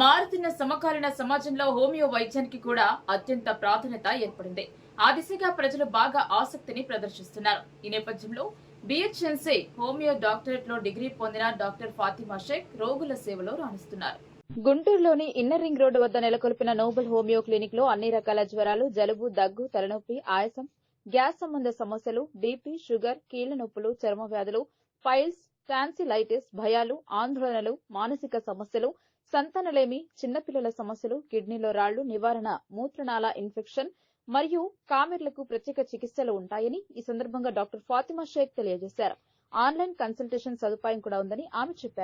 మారుతున్న సమకాలీన సమాజంలో హోమియో వైద్యానికి కూడా అత్యంత ప్రాధాన్యత ఏర్పడింది. ఆ దిశగా ప్రజలు బాగా ఆసక్తిని ప్రదర్శిస్తున్నారు. ఈ నేపథ్యంలో బిహెచ్ఎన్సీ హోమియో డాక్టరేట్లో డిగ్రీ పొందిన డాక్టర్ ఫాతిమా షేక్ రోగుల సేవలో రాణిస్తున్నారు. గుంటూరులోని ఇన్నర్ రింగ్ రోడ్డు వద్ద నెలకొల్పిన నోబెల్ హోమియో క్లినిక్లో అన్ని రకాల జ్వరాలు జలుబు దగ్గు తలనొప్పి ఆయాసం గ్యాస్ సంబంధ సమస్యలు బీపీ షుగర్ కీళ్ళ నొప్పులు చర్మ వ్యాధులు ఫైల్స్ టాన్సిలైటిస్ భయాలు ఆందోళనలు మానసిక సమస్యలు సంతానలేమి చిన్నపిల్లల సమస్యలు కిడ్నీలో రాళ్ళు నివారణ మూత్రనాళ ఇన్ఫెక్షన్ మరియు కామెర్లకు ప్రత్యేక చికిత్సలు ఉంటాయని ఈ సందర్భంగా డాక్టర్ ఫాతిమా షేక్ తెలియజేశారు. ఆన్లైన్ కన్సల్టేషన్ సదుపాయం కూడా ఉందని ఆమె చెప్పారు.